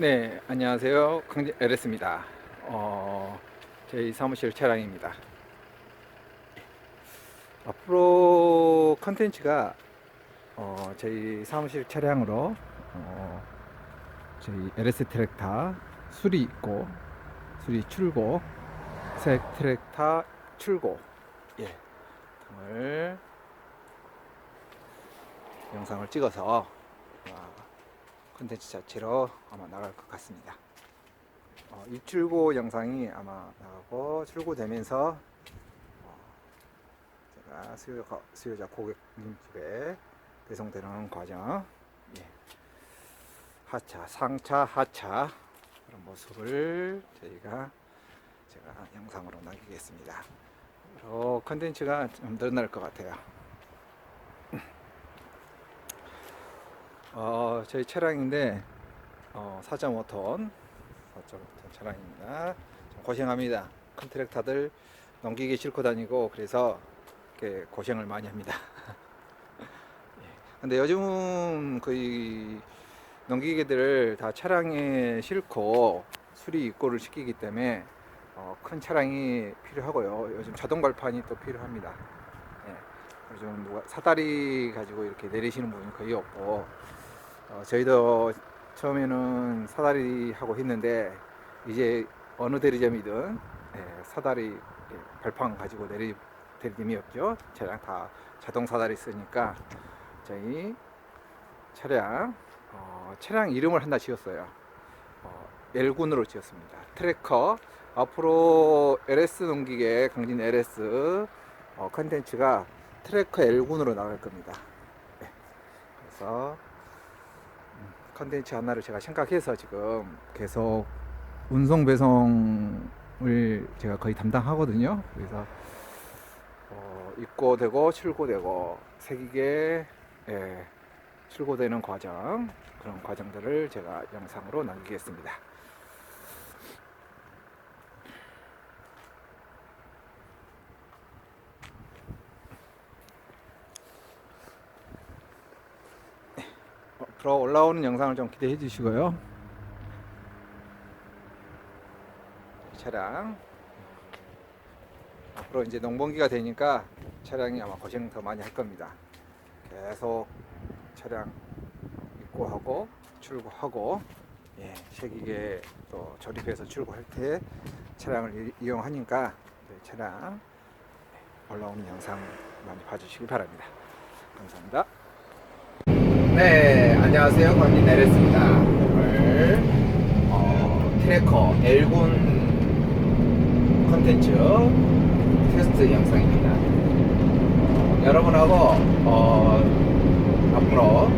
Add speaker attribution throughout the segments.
Speaker 1: 네, 안녕하세요. 강진 LS입니다. 어, 저희 사무실 차량입니다. 앞으로 컨텐츠가 어, 저희 사무실 차량으로 어, 저희 LS 트랙타 수리 있고 수리 출고 색 트랙타 출고 예 등을 영상을 찍어서 아, 컨텐츠 자체로 아마 나갈 것 같습니다. 어, 입출고 영상이 아마 나가고 출고되면서 어, 제가 수요, 수요자 고객님 집에 배송되는 과정, 예. 하차, 상차, 하차 그런 모습을 저희가 제가 영상으로 남기겠습니다. 어, 컨텐츠가 좀 늘어날 것 같아요. 어, 저희 차량인데 어, 4.5톤 4.5톤 차량입니다. 좀 고생합니다. 큰 트랙터들 넘기기 싫고 다니고 그래서 이렇게 고생을 많이 합니다. 예. 근데 요즘 거의 넘기기들을 다 차량에 싣고 수리 입고를 시키기 때문에 어, 큰 차량이 필요하고요. 요즘 자동 발판이 또 필요합니다. 예. 요즘 누가 사다리 가지고 이렇게 내리시는 분이 거의 없고 어, 저희도 처음에는 사다리 하고 했는데 이제 어느 대리점이든 예, 사다리 예, 발판 가지고 내리 대리점이 없죠. 차량 다 자동 사다리 쓰니까 저희 차량 어, 차량 이름을 하나 지었어요. 어, L군으로 지었습니다. 트래커 앞으로 LS 넘기게 강진 LS 어, 컨텐츠가 트래커 L군으로 나갈 겁니다. 네. 그래서 컨텐츠 하나를 제가 생각해서 지금 계속 운송 배송을 제가 거의 담당하거든요. 그래서 어, 입고되고 출고되고 색이게 예, 출고되는 과정 그런 과정들을 제가 영상으로 남기겠습니다. 앞으로 올라오는 영상을 좀 기대해 주시고요. 차량 앞으로 이제 농번기가 되니까 차량이 아마 고생 더 많이 할 겁니다. 계속 차량 입고하고 출고하고 예, 세기계 또 조립해서 출고할 때 차량을 이- 이용하니까 저희 차량 올라오는 영상 많이 봐주시기 바랍니다. 감사합니다. 네, 안녕하세요. 관진 내렸습니다. 오늘 어, 트래커 L군 컨텐츠 테스트 영상입니다. 어, 여러분하고 어, 앞으로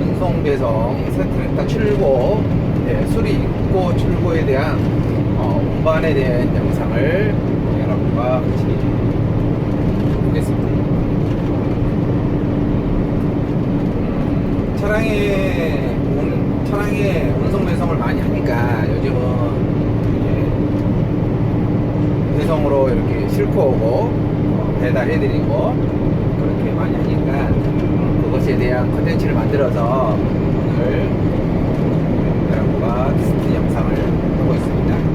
Speaker 1: 운송 배송 세트랙터 출고 예, 수리 입고 출고에 대한 어, 운반에 대한 영상을 여러분과 같이 보겠습니다. 차량에 운, 차량에 운송 배송을 많이 하니까 요즘은 이제 배송으로 이렇게 싣고 오고 어, 배달해드리고 그렇게 많이 하니까 그것에 대한 컨텐츠를 만들어서 오늘 여러분과 테스트 영상을 하고 있습니다.